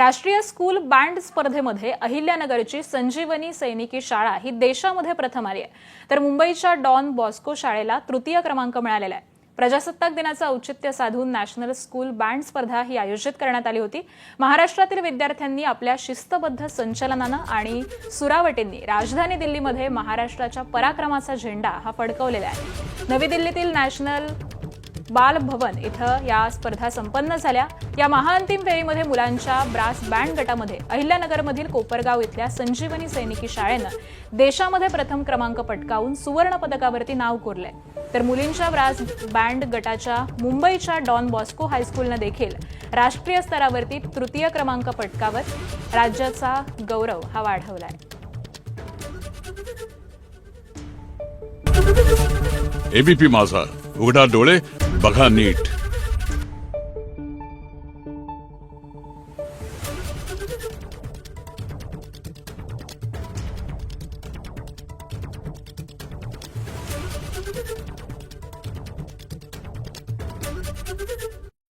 राष्ट्रीय school band स्पर्धेमध्ये अहिल्यानगरची संजीवनी सैनिकी शाळा ही देशामध्ये प्रथम आली आहे. तर मुंबईच्या डॉन बॉस्को शाळेला तृतीय क्रमांक मिळालेला आहे. प्रजासत्ताक दिनाचं औचित्य साधून नॅशनल स्कूल बँड स्पर्धा ही आयोजित करण्यात आली होती. महाराष्ट्रातील विद्यार्थ्यांनी आपल्या शिस्तबद्ध संचलनानं आणि सुरावटींनी राजधानी दिल्लीमध्ये महाराष्ट्राच्या पराक्रमाचा झेंडा हा फडकवलेला आहे. नवी दिल्लीतील नॅशनल बाल भवन इथं या स्पर्धा संपन्न झाल्या. या महाअंतिम फेरीमध्ये मुलांच्या ब्रास बँड गटामध्ये अहिल्यानगरमधील कोपरगाव इथल्या संजीवनी सैनिकी शाळेनं देशामध्ये प्रथम क्रमांक पटकावून सुवर्ण पदकावरती नाव कोरलंय. तर मुलींच्या ब्रास बँड गटाच्या मुंबईच्या डॉन बॉस्को हायस्कूलनं देखील राष्ट्रीय स्तरावरती तृतीय क्रमांक पटकावत राज्याचा गौरव हा वाढवलाय. एबीपी माझा. उघडा डोळे बघा नीट.